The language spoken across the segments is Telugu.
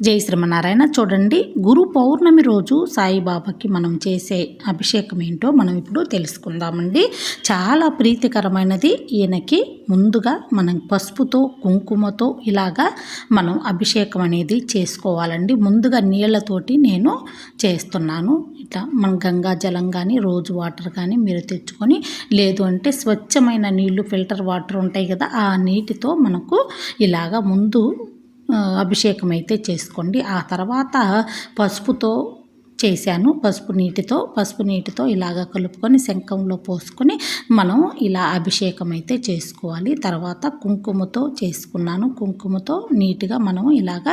జై శ్రీమనారాయణ చూడండి గురు పౌర్ణమి రోజు సాయిబాబాకి మనం చేసే అభిషేకం ఏంటో మనం ఇప్పుడు తెలుసుకుందామండి. చాలా ప్రీతికరమైనది. ఈయనకి ముందుగా మనం పసుపుతో కుంకుమతో ఇలాగా మనం అభిషేకం అనేది చేసుకోవాలండి. ముందుగా నీళ్ళతోటి నేను చేస్తున్నాను. ఇట్లా మన గంగా జలం కానీ రోజు వాటర్ కానీ మీరు తెచ్చుకొని లేదు అంటే స్వచ్ఛమైన నీళ్ళు ఫిల్టర్ వాటర్ ఉంటాయి కదా ఆ నీటితో మనకు ఇలాగా ముందు అభిషేకం అయితే చేసుకోండి. ఆ తర్వాత పసుపుతో చేశాను. పసుపు నీటితో పసుపు నీటితో ఇలాగ కలుపుకొని శంఖంలో పోసుకొని మనం ఇలా అభిషేకం అయితే చేసుకోవాలి. తర్వాత కుంకుమతో చేసుకున్నాను. కుంకుమతో నీట్గా మనం ఇలాగ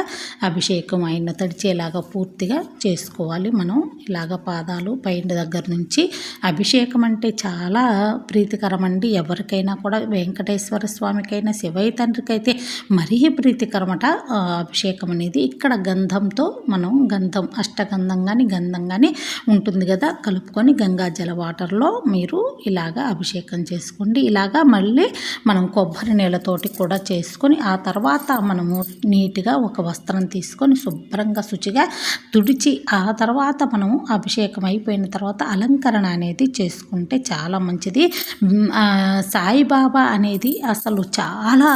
అభిషేకం అయిన తడిచేలాగా పూర్తిగా చేసుకోవాలి మనం. ఇలాగ పాదాలు పైన దగ్గర నుంచి అభిషేకం అంటే చాలా ప్రీతికరం అండి ఎవరికైనా కూడా వెంకటేశ్వర స్వామికైనా శివయ్య తండ్రికైతే మరీ ప్రీతికరమట. అభిషేకం అనేది ఇక్కడ గంధంతో మనం గంధం అష్టగంధం కానీ గంధంగానే ఉంటుంది కదా. కలుపుకొని గంగాజల వాటర్లో మీరు ఇలాగా అభిషేకం చేసుకోండి. ఇలాగా మళ్ళీ మనం కొబ్బరి నీళ్ళతోటి కూడా చేసుకొని ఆ తర్వాత మనము నీట్గా ఒక వస్త్రం తీసుకొని శుభ్రంగా శుచిగా తుడిచి ఆ తర్వాత మనము అభిషేకం అయిపోయిన తర్వాత అలంకరణ అనేది చేసుకుంటే చాలా మంచిది. సాయిబాబా అనేది అసలు చాలా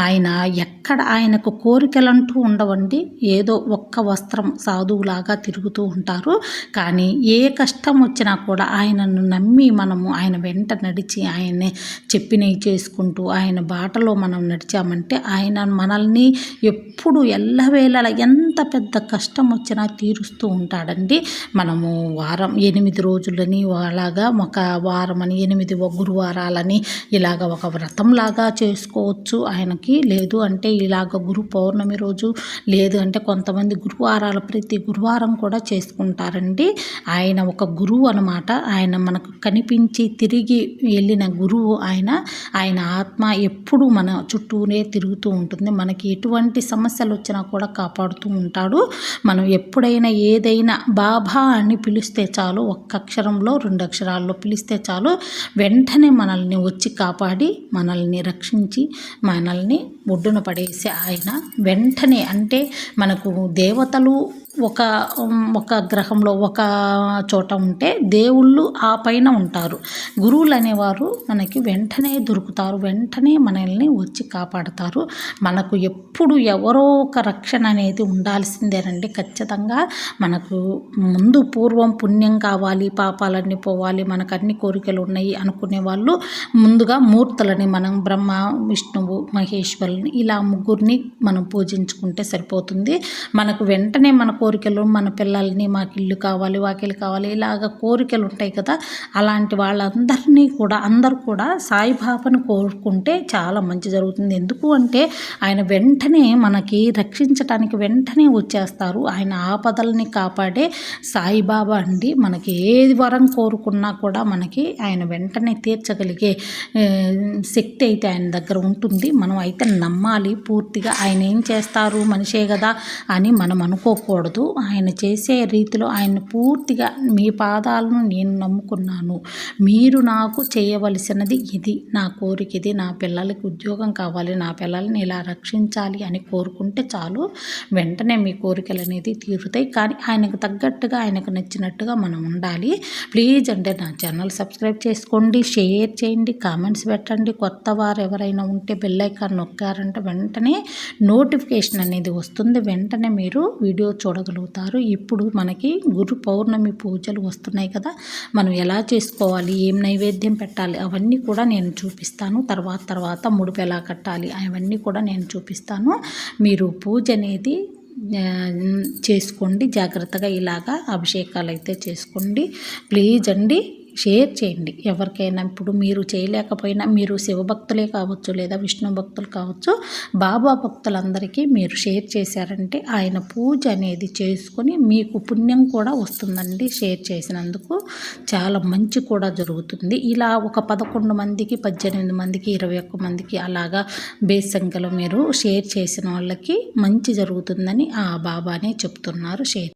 ఆయన ఎక్కడ ఆయనకు కోరికలంటూ ఉండవండి. ఏదో ఒక్క వస్త్రం సాధువులాగా తిరుగుతూ ఉంటారు. కానీ ఏ కష్టం వచ్చినా కూడా ఆయనను నమ్మి మనము ఆయన వెంట నడిచి ఆయన్ని చెప్పినవి చేసుకుంటూ ఆయన బాటలో మనం నడిచామంటే ఆయన మనల్ని ఎప్పుడు ఎల్లవేళ ఎంత పెద్ద కష్టం వచ్చినా తీరుస్తూ ఉంటాడండి. మనము వారం ఎనిమిది రోజులని అలాగా ఒక వారం అని ఎనిమిది గురువారాలని ఇలాగ ఒక వ్రతంలాగా చేసుకోవచ్చు. ఆయనకి లేదు అంటే ఇలాగ గురు పౌర్ణమి రోజు లేదు అంటే కొంతమంది గురువారాలు ప్రతి గురువారం కూడా చేసుకుంటారండి. ఆయన ఒక గురువు అనమాట ఆయన మనకు కనిపించి తిరిగి వెళ్ళిన గురువు ఆయన. ఆయన ఆత్మ ఎప్పుడు మన చుట్టూనే తిరుగుతూ ఉంటుంది. మనకి ఎటువంటి సమస్యలు వచ్చినా కూడా కాపాడుతూ ఉంటాడు. మనం ఎప్పుడైనా ఏదైనా బాబా అని పిలిస్తే చాలు ఒక్క అక్షరంలో రెండు అక్షరాల్లో పిలిస్తే చాలు వెంటనే మనల్ని వచ్చి కాపాడి మనల్ని రక్షించి మనల్ని ఒడ్డున పడేసి ఆయన. వెంటనే అంటే మనకు దేవతలు ఒక ఒక గ్రహంలో ఒక చోట ఉంటే దేవుళ్ళు ఆ పైన ఉంటారు. గురువులు అనేవారు మనకి వెంటనే దొరుకుతారు వెంటనే మనల్ని వచ్చి కాపాడతారు. మనకు ఎప్పుడు ఎవరో ఒక రక్షణ అనేది ఉండాల్సిందేనండి ఖచ్చితంగా మనకు ముందు పూర్వం పుణ్యం కావాలి పాపాలన్నీ పోవాలి మనకు అన్ని కోరికలు ఉన్నాయి అనుకునే వాళ్ళు ముందుగా మూర్తులని మనం బ్రహ్మ విష్ణువు మహేశ్వరుని ఇలా ముగ్గురిని మనం పూజించుకుంటే సరిపోతుంది. మనకు వెంటనే మనకు కోరికలు మన పిల్లల్ని మాకు ఇల్లు కావాలి వాకిలు కావాలి ఇలాగ కోరికలు ఉంటాయి కదా. అలాంటి వాళ్ళందరినీ కూడా అందరూ కూడా సాయిబాబాను కోరుకుంటే చాలా మంచి జరుగుతుంది. ఎందుకు అంటే ఆయన వెంటనే మనకి రక్షించటానికి వెంటనే వచ్చేస్తారు. ఆయన ఆపదల్ని కాపాడే సాయిబాబా అండి. మనకి ఏది వరం కోరుకున్నా కూడా మనకి ఆయన వెంటనే తీర్చగలిగే శక్తి అయితే ఆయన దగ్గర ఉంటుంది. మనం అయితే నమ్మాలి పూర్తిగా. ఆయన ఏం చేస్తారు మనిషే కదా అని మనం అనుకోకూడదు. ఆయన చేసే రీతిలో ఆయన పూర్తిగా మీ పాదాలను నేను నమ్ముకున్నాను. మీరు నాకు చేయవలసినది ఇది. నా కోరిక ఇది. నా పిల్లలకి ఉద్యోగం కావాలి. నా పిల్లల్ని ఇలా రక్షించాలి అని కోరుకుంటే చాలు. వెంటనే మీ కోరికలు అనేది తీరుతాయి. కానీ ఆయనకు తగ్గట్టుగా ఆయనకు నచ్చినట్టుగా మనం ఉండాలి. ప్లీజ్ అంటే నా ఛానల్ సబ్స్క్రైబ్ చేసుకోండి. షేర్ చేయండి. కామెంట్స్ పెట్టండి. కొత్త వారు ఎవరైనా ఉంటే బెల్ ఐకాన్ నొక్కారంటే వెంటనే నోటిఫికేషన్ అనేది వస్తుంది. వెంటనే మీరు వీడియో చేసుకోగలుగుతారు. ఇప్పుడు మనకి గురు పౌర్ణమి పూజలు వస్తున్నాయి కదా మనం ఎలా చేసుకోవాలి ఏం నైవేద్యం పెట్టాలి అవన్నీ కూడా నేను చూపిస్తాను. తర్వాత తర్వాత ముడుపు ఎలా కట్టాలి అవన్నీ కూడా నేను చూపిస్తాను. మీరు పూజ అనేది చేసుకోండి. జాగ్రత్తగా ఇలాగా అభిషేకాలు అయితే చేసుకోండి. ప్లీజ్ అండి. షేర్ చేయండి. ఎవరికైనా ఇప్పుడు మీరు చేయలేకపోయినా మీరు శివభక్తులే కావచ్చు లేదా విష్ణు భక్తులు కావచ్చు బాబా భక్తులందరికీ మీరు షేర్ చేశారంటే ఆయన పూజ అనేది చేసుకొని మీకు పుణ్యం కూడా వస్తుందండి షేర్ చేసినందుకు. చాలా మంచి కూడా జరుగుతుంది. ఇలా ఒక పదకొండు మందికి పద్దెనిమిది మందికి ఇరవై ఒక్క మందికి అలాగా బేస్ సంఖ్యలో మీరు షేర్ చేసిన వాళ్ళకి మంచి జరుగుతుందని ఆ బాబానే చెప్తున్నారు షేర్.